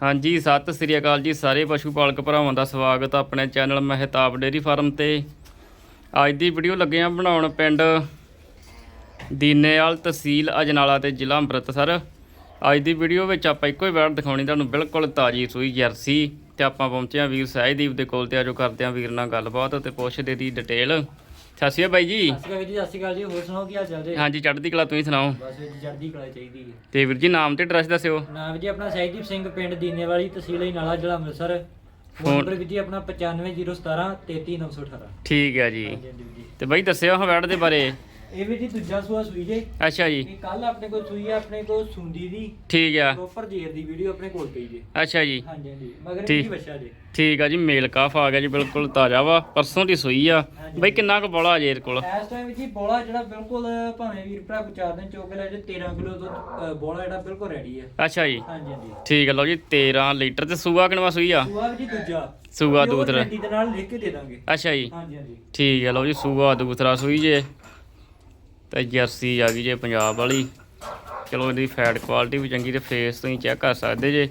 ਹਾਂਜੀ, ਸਤਿ ਸ੍ਰੀ ਅਕਾਲ ਜੀ ਸਾਰੇ ਪਸ਼ੂ ਪਾਲਕ ਭਰਾਵਾਂ ਦਾ ਸਵਾਗਤ ਆ ਆਪਣੇ ਚੈਨਲ ਮਹਿਤਾਬ ਡੇਰੀ ਫਾਰਮ ਤੇ। ਅੱਜ ਦੀ ਵੀਡੀਓ ਲੱਗੇ ਆ ਬਣਾਉਣ ਪਿੰਡ ਦੀਨੇਵਾਲ ਤਹਿਸੀਲ ਅਜਨਾਲਾ ਤੇ ਜ਼ਿਲ੍ਹਾ ਅੰਮ੍ਰਿਤਸਰ। ਅੱਜ ਦੀ ਵੀਡੀਓ ਵਿੱਚ ਆਪਾਂ ਇੱਕੋ ਹੀ ਵੈੜ ਦਿਖਾਉਣੀ, ਤੁਹਾਨੂੰ ਬਿਲਕੁਲ ਤਾਜੀ ਸੂਈ ਜਰਸੀ ਤੇ ਆਪਾਂ ਪਹੁੰਚੇ ਆ ਵੀਰ ਸਹਿਜਦੀਪ ਦੇ ਕੋਲ ਤੇ ਆਜੋ ਕਰਦੇ ਆ ਵੀਰ ਨਾਲ ਗੱਲਬਾਤ ਤੇ ਪੁੱਛਦੇ ਦੀ ਡਿਟੇਲ। ਸਤਿ ਸ਼੍ਰੀ ਅਕਾਲ ਬਾਈ ਜੀ। ਸਤਿ ਸ਼੍ਰੀ ਅਕਾਲ ਜੀ ਸਤਿ ਸ਼੍ਰੀ ਅਕਾਲ ਜੀ ਹੋਰ ਸੁਣਾਓ ਕੀ ਹਾਲ ਚਾਲ ਜੀ? ਹਾਂਜੀ ਚੜ੍ਹਦੀ ਕਲਾ ਤੁਸੀਂ ਸੁਣਾਓ? ਬਸ ਜੀ ਚੜ੍ਹਦੀ ਕਲਾ ਚਾਹੀਦੀ ਹੈ। ਤੇ ਵੀਰ ਜੀ ਨਾਮ ਤੇ ਐਡਰੈਸ ਦੱਸਿਓ। ਨਾਮ ਜੀ ਆਪਣਾ ਸਹਿਜਦੀਪ ਸਿੰਘ ਪਿੰਡ ਦੀਨੇਵਾਲੀ ਤਹਿਸੀਲ ਹੀ ਨਾਲਾ ਜ਼ਿਲ੍ਹਾ ਅੰਮ੍ਰਿਤਸਰ। ਫੋਨ- ਨੰਬਰ ਵੀ ਜੀ ਆਪਣਾ 95017 33918 ਠੀਕ ਹੈ ਜੀ। ਤੇ ਬਾਈ ਦੱਸਿਓ ਹਾਂ ਵੈੜ ਦੇ ਬਾਰੇ। ਇਹ ਵੀ ਜੀ ਦੂਜਾ ਸੂਆ ਸੂਈ ਜੇ। ਅੱਛਾ ਜੀ। ਇਹ ਕੱਲ ਆਪਣੇ ਕੋਲ ਸੂਈ ਆ ਆਪਣੇ ਕੋਲ ਸੁੰਦੀ ਦੀ। ਠੀਕ ਆ। ਪ੍ਰੋਪਰ ਜੇਰ ਦੀ ਵੀਡੀਓ ਆਪਣੇ ਕੋਲ ਪਈ ਜੇ। ਅੱਛਾ ਜੀ। ਹਾਂਜੀ ਹਾਂਜੀ। ਮਗਰ। ਇਹ ਬੱਚਾ ਜੇ। ਠੀਕ ਆ ਜੀ ਮੇਲ ਕਾਫ ਆ ਗਿਆ ਜੀ ਬਿਲਕੁਲ ਤਾਜ਼ਾ ਵਾ। ਪਰਸੋਂ ਦੀ ਸੂਈ ਆ। ਬਈ ਕਿੰਨਾ ਕੁ ਬੋਲਾ ਜੇ ਇਹਦੇ ਕੋਲ? ਇਸ ਟਾਈਮ ਜੀ ਬੋਲਾ ਜਿਹੜਾ ਬਿਲਕੁਲ ਭਾਵੇਂ ਵੀਰ ਭਰਾ ਕੋ ਚਾਰ ਦਿਨ ਚੋਕ ਲੈ ਜੇ 13 ਕਿਲੋ ਤੋਂ ਬੋਲਾ ਜਿਹੜਾ ਬਿਲਕੁਲ ਰੈਡੀ ਹੈ ਅੱਛਾ ਜੀ। ਹਾਂਜੀ ਹਾਂਜੀ। ਠੀਕ ਆ ਲਓ ਜੀ 13 ਲੀਟਰ ਤੇ ਸੂਆ ਕਿਨਵਾ ਸੂਈ ਆ? ਸੂਆ ਜੀ ਦੂਜਾ। ਸੂਆ ਦੂਸਰਾ। ਦੇ ਨਾਲ ਲਿਖ ਕੇ ਦੇ ਦਾਂਗੇ। ਅੱਛਾ ਜੀ। ਹਾਂਜੀ ਹਾਂਜੀ। ਠੀਕ ਆ ਲਓ ਜੀ ਸੂਆ ਦੂਸਰਾ ਸੂਈ ਜੇ। ਤੇ ਜਰਸੀ ਆ ਗਈ ਜੇ ਪੰਜਾਬ ਵਾਲੀ। ਚਲੋ ਇਹਦੀ ਫੈਟ ਕੁਆਲਿਟੀ ਵੀ ਚੰਗੀ ਤੇ ਫੇਸ ਤੁਸੀਂ ਚੈੱਕ ਕਰ ਸਕਦੇ ਜੇ।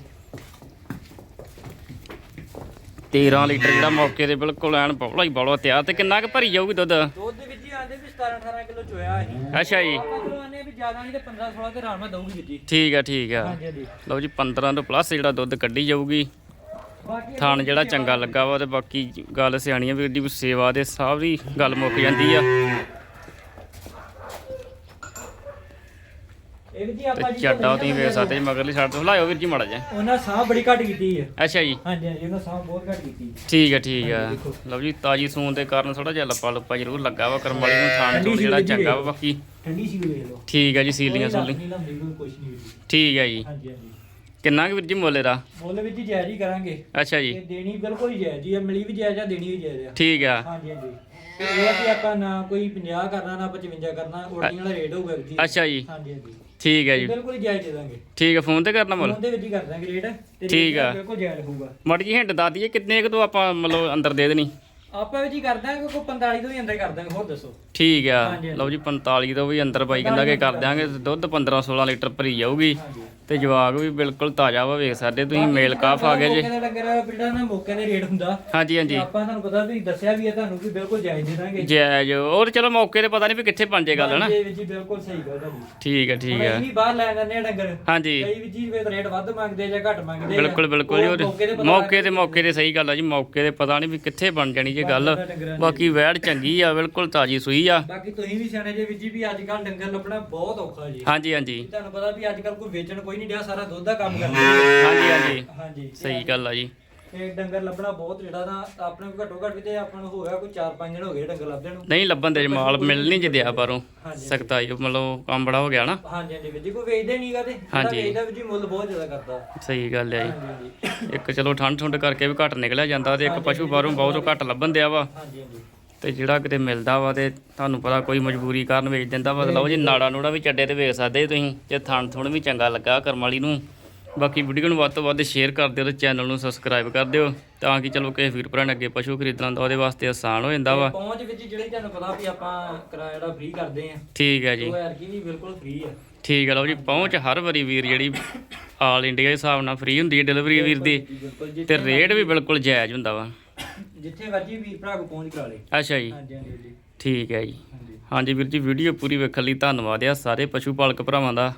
13 ਲੀਟਰ ਜਿਹੜਾ ਮੌਕੇ ਤੇ ਬਿਲਕੁਲ ਐਨ ਬੋਲਾ ਹੀ ਬੋਲਾ ਤਿਆਰ ਤੇ ਕਿੰਨਾ ਕੁ ਭਰੀ ਜਾਊਗੀ ਦੁੱਧ? ਦੁੱਧ ਵਿੱਚ ਹੀ ਆਂਦੇ ਵੀ 17 18 ਕਿਲੋ ਚੋਇਆ ਅਸੀਂ ਅੱਛਾ ਜੀ। ਆਨੇ ਵੀ ਜ਼ਿਆਦਾ ਨਹੀਂ ਤੇ 15 16 ਤੇ ਆਰਾਮ ਨਾਲ ਦਊਗੀ ਜੀ। ਠੀਕ ਆ ਠੀਕ ਆ। ਲਓ ਜੀ 15 ਤੋਂ ਪਲੱਸ ਜਿਹੜਾ ਦੁੱਧ ਕੱਢੀ ਜਾਊਗੀ। ਥਣ ਜਿਹੜਾ ਚੰਗਾ ਲੱਗਾ ਵਾ ਤੇ ਬਾਕੀ ਗੱਲ ਸਿਆਣੀ ਆ ਵੀਰ ਦੀ ਵੀ ਸੇਵਾ ਦੇ ਸਾਰੀ ਗੱਲ ਮੁੱਕ ਜਾਂਦੀ ਆ। ਇਹ ਵੀ ਜੀ ਆਪਾਂ ਜੀ ਚੱਡਾ ਤੁਸੀਂ ਵੇਖ ਸਕਦੇ ਜੀ ਮਗਰਲੀ ਸਾਈਡ ਤੋਂ ਹਲਾਇਓ ਵੀਰ ਜੀ ਮਾੜਾ ਜਿਹਾ। ਉਹਨਾਂ ਸਾਹ ਬੜੀ ਘੱਟ ਕੀਤੀ ਹੈ। ਅੱਛਾ ਜੀ। ਹਾਂਜੀ ਹਾਂਜੀ ਉਹਨਾਂ ਸਾਹ ਬਹੁਤ ਘੱਟ ਕੀਤੀ ਠੀਕ ਆ ਠੀਕ ਦੇਖੋ। ਲਓ ਜੀ ਤਾਜੀ ਸੂਨ ਦੇ ਕਾਰਨ ਥੋੜਾ ਜਿਹਾ ਲੱਪਾ ਲੁੱਪਾ ਜ਼ਰੂਰ ਲੱਗਾ ਵਾ ਕਰਮ ਵਾਲੀ ਨੂੰ ਥਾਣ ਚੋੜ ਜਿਹੜਾ ਜੀ ਚੰਗਾ ਵਾ। ਬਾਕੀ। ਠੰਡੀ ਸੀ ਵੇਖ ਲਓ। ਠੀਕ ਆ ਜੀ ਸੀਲੀਆਂ ਜੀ ਠੀਕ ਆ ਜੀ। ਹਾਂਜੀ ਹਾਂਜੀ। ਕਿੰਨਾ ਕੁ ਵੀਰ ਜੀ ਮੁੱਲ ਦਾ ਮੁੱਲ ਵਿੱਚ ਹੀ ਜਾਇਜ਼ ਹੀ ਕਰਾਂਗੇ। ਅੱਛਾ ਜੀ। ਦੇਣੀ ਬਿਲਕੁਲ ਹੀ ਜਾਇਜ਼ ਹੀ ਆ ਮਿਲੀ ਵੀ ਜਾਇਜ਼ ਆ ਦੇਣੀ ਵੀ ਜਾਇਜ਼ ਆ। ਠੀਕ ਆ। ਹਾਂਜੀ ਹਾਂਜੀ। ਤੇ ਇਹ ਆ ਕਿ ਆਪਾਂ ਨਾ ਕੋਈ 50 ਕਰਨਾ ਨਾ 55 ਕਰਨਾ ਉਲਟੀਆਂ ਵਾਲਾ ਰੇਟ ਹੋਊਗਾ ਜੀ। ਅੱਛਾ ਜੀ। ਹਾਂਜੀ ਹਾਂਜੀ। ਠੀਕ ਆ ਜੀ। ਬਿਲਕੁਲ ਹੀ ਜਾਇਜ਼ ਦੇ ਦਾਂਗੇ। ਠੀਕ ਆ ਫੋਨ ਤੇ ਕਰਨਾ ਮੁੱਲ? ਉਹਦੇ ਵਿੱਚ ਹੀ ਕਰ ਦਾਂਗੇ ਰੇਟ ਤੇ ਠੀਕ ਆ। ਬਿਲਕੁਲ ਜਾਇਜ਼ ਹੋਊਗਾ। ਮੜ ਜੀ ਹਿੰਟ ਦੱਸ ਦਈਏ ਕਿੰਨੇ ਕੁ ਤੋਂ ਆਪਾਂ ਮਤਲਬ ਅੰਦਰ ਦੇ ਦੇਣੀ? ਆਪਾਂ ਵੀ ਜੀ ਕਰ ਦਾਂਗੇ ਕੋਈ 45 ਤੋਂ ਵੀ ਅੰਦਰ ਕਰ ਦਾਂਗੇ ਹੋਰ ਦੱਸੋ। ਠੀਕ ਆ। ਹਾਂਜੀ, ਹਾਂਜੀ। ਲਓ ਜੀ 45 ਤੋਂ ਵੀ ਅੰਦਰ ਬਾਈ ਕਹਿੰਦਾ ਕਿ ਕਰ ਦਿਆਂਗੇ ਦੁੱਧ 15 16 ਲੀਟਰ ਭਰੀ ਜਾਊਗੀ। ਹਾਂਜੀ। ਤੇ ਜਵਾਗ ਵੀ ਬਿਲਕੁਲ ਤਾਜ਼ਾ ਵਾ ਵੇਖ ਸਕਦੇ ਤੁਸੀਂ ਮੇਲ ਕਾਫ ਆ ਗਿਆ ਜੇ। ਮੌਕੇ ਦਾ ਡੰਗਰ ਜਿਹੜਾ ਨਾ ਮੌਕੇ ਦੇ ਰੇਟ ਹੁੰਦਾ। ਹਾਂਜੀ ਹਾਂਜੀ। ਆਪਾਂ ਤੁਹਾਨੂੰ ਪਤਾ ਵੀ ਦੱਸਿਆ ਵੀ ਹੈ ਤੁਹਾਨੂੰ ਕਿ ਬਿਲਕੁਲ ਜਾਇਜ਼ ਦੇ ਦਾਂਗੇ। ਜੈ ਜੋ ਉਹ ਚਲੋ ਮੌਕੇ ਤੇ ਪਤਾ ਨਹੀਂ ਵੀ ਕਿੱਥੇ ਪੰਜੇ ਗੱਲ ਜੀ ਜੀ ਬਿਲਕੁਲ ਸਹੀ ਗੱਲ ਹੈ ਜੀ। ਠੀਕ ਹੈ ਠੀਕ ਹੁਣ ਹੈ ਅਸੀਂ ਵੀ ਬਾਹਰ ਲੈ ਜਾਂਦੇ ਆ ਡੰਗਰ। ਹਾਂਜੀ। ਕਈ ਵੀ ਜੀ ਵੇ ਰੇਟ ਵੱਧ ਮੰਗਦੇ ਆ ਜਾਂ ਘੱਟ ਮੰਗਦੇ ਆ। ਬਿਲਕੁਲ ਬਿਲਕੁਲ ਜੀ ਉਹ ਉਹਦੇ- ਮੌਕੇ ਤੇ ਮੌਕੇ ਤੇ ਸਹੀ ਗੱਲ ਆ ਜੀ ਮੌਕੇ ਤੇ ਪਤਾ ਨਹੀਂ ਵੀ ਕਿੱਥੇ ਬਣ ਜਾਣੀ ਜੇ ਗੱਲ। ਬਾਕੀ ਵੈੜ ਚੰਗੀ ਆ ਬਿਲਕੁਲ ਤਾਜੀ ਸੂਈ ਆ। ਬਾਕੀ ਤੁਸੀਂ ਵੀ ਸਿਆਣੇ ਜੇ ਵੀ ਜੀ ਵੀ ਅੱਜ ਕੱਲ ਡੰਗਰ ਲੱਭਣਾ ਬਹੁਤ ਔਖਾ ਜੀ। ਹਾਂਜੀ ਹਾਂਜੀ। ਤੁਹਾਨੂੰ ਪਤਾ ਵੀ ਅੱਜ ਕੱਲ ਕੋਈ ਵੇਚਣ ਕੋਈ ਨਹੀਂ ਡਿਆ ਸਾਰਾ ਦੁੱਧ ਦਾ ਕੰਮ ਕਰਦਾ ਹਾਂਜੀ ਹਾਂਜੀ। ਹਾਂਜੀ। ਸਹੀ ਗੱਲ ਆ ਜੀ। ਤੇ ਡੰਗਰ ਲੱਭਣਾ ਬਹੁਤ ਜਿਹੜਾ ਨਾ ਆਪਣੇ ਕੋਲ ਘੱਟੋ ਘੱਟ ਵੀ ਤੇ ਆਪਾਂ ਨੂੰ ਹੋ ਗਿਆ ਕੋਈ 4-5 ਦਿਨ ਹੋ ਗਏ ਡੰਗਰ ਲੱਭਦੇ ਨੂੰ। ਨਹੀਂ ਲੱਭਣ ਦੇ ਮਾਲ ਮਿਲ ਨਹੀਂ ਜਿਦਿਆ ਬਾਹਰੋਂ। ਹਾਂਜੀ। ਸਖਤਾਈ ਮਤਲਬ ਕੰਮ ਬੜਾ ਹੋ ਗਿਆ ਨਾ। ਹਾਂਜੀ ਹਾਂਜੀ ਵੀਰ ਜੀ ਕੋਈ ਵੇਚਦੇ ਨਹੀਂਗਾ ਤੇ। ਜਿਹੜਾ ਹਾਂਜੀ। ਵੇਚਦਾ ਵੀ ਜੀ ਮੁੱਲ ਬਹੁਤ ਜ਼ਿਆਦਾ ਕਰਦਾ। ਸਹੀ ਗੱਲ ਆ ਜੀ। ਹਾਂਜੀ ਹਾਂਜੀ। ਇੱਕ ਚਲੋ ਠੰਡ ਠੁੰਡ ਕਰਕੇ ਵੀ ਘੱਟ ਨਿਕਲਿਆ ਜਾਂਦਾ ਤੇ ਇੱਕ ਪਸ਼ੂ ਬਾਹਰੋਂ ਬਹੁਤ ਘੱਟ ਲੱਭਣ ਦਿਆ ਵਾ। ਹਾਂਜੀ ਹਾਂਜੀ। ਤੇ ਜਿਹੜਾ ਕਿਤੇ ਮਿਲਦਾ ਵਾ ਤੇ ਤੁਹਾਨੂੰ ਪਤਾ ਕੋਈ ਮਜਬੂਰੀ ਕਾਰਨ ਵੇਚ ਦਿੰਦਾ ਵਾ ਲਓ ਜੀ ਨਾੜਾ ਨੂੜਾ ਵੀ ਚੱਡੇ ਤੇ ਵੇਖ ਸਕਦੇ ਤੁਸੀਂ ਜੇ ਥਣ ਥੁਣ ਵੀ ਚੰਗਾ ਲੱਗਾ ਕਰਮ ਵਾਲੀ ਨੂੰ। ਬਾਕੀ ਵੀਡੀਓ ਨੂੰ ਵੱਧ ਤੋਂ ਵੱਧ ਸ਼ੇਅਰ ਕਰ ਦਿਓ ਤੇ ਚੈਨਲ ਨੂੰ ਸਬਸਕ੍ਰਾਈਬ ਕਰ ਦਿਓ ਤਾਂ ਕਿ ਚਲੋ ਕਿਸੇ ਵੀਰ ਭਰਾ ਨੇ ਅੱਗੇ ਪਸ਼ੂ ਖਰੀਦਣਾ ਤਾਂ ਉਹਦੇ ਵਾਸਤੇ ਆਸਾਨ ਹੋ ਜਾਂਦਾ ਵਾ। ਪਹੁੰਚ ਵਿੱਚ ਜਿਹੜੀ ਤੁਹਾਨੂੰ ਪਤਾ ਵੀ ਆਪਾਂ ਕਿਰਾਇਆ ਜਿਹੜਾ ਫ੍ਰੀ ਕਰਦੇ ਆ ਠੀਕ ਹੈ ਜੀ। ਉਹ ਯਾਰ ਕੀ ਨਹੀਂ ਬਿਲਕੁਲ ਫ੍ਰੀ ਆ। ਠੀਕ ਹੈ ਲਓ ਜੀ ਪਹੁੰਚ ਹਰ ਵਾਰੀ ਵੀਰ ਜਿਹੜੀ ਆਲ ਇੰਡੀਆ ਦੇ ਹਿਸਾਬ ਨਾਲ ਫ੍ਰੀ ਹੁੰਦੀ ਹੈ ਡਿਲੀਵਰੀ ਵੀਰ ਦੀ ਤੇ ਰੇਟ ਵੀ ਬਿਲਕੁਲ ਜਾਇਜ਼ ਹੁੰਦਾ ਵਾ। ਜਿੱਥੇ ਮਰਜ਼ੀ ਵੀਰ ਭਰਾ ਕੋ ਪਹੁੰਚ ਕਰਾ ਲੇ। ਅੱਛਾ ਜੀ। ਹਾਂਜੀ ਹਾਂਜੀ ਜੀ ਠੀਕ ਹੈ ਜੀ। ਹਾਂਜੀ। ਹਾਂਜੀ ਵੀਰ ਜੀ ਵੀਡੀਓ ਪੂਰੀ ਵੇਖਣ ਲਈ ਧੰਨਵਾਦ ਆ। ਸਾਰੇ ਪਸ਼ੂ ਪਾਲਕ ਭਰਾਵਾਂ ਦਾ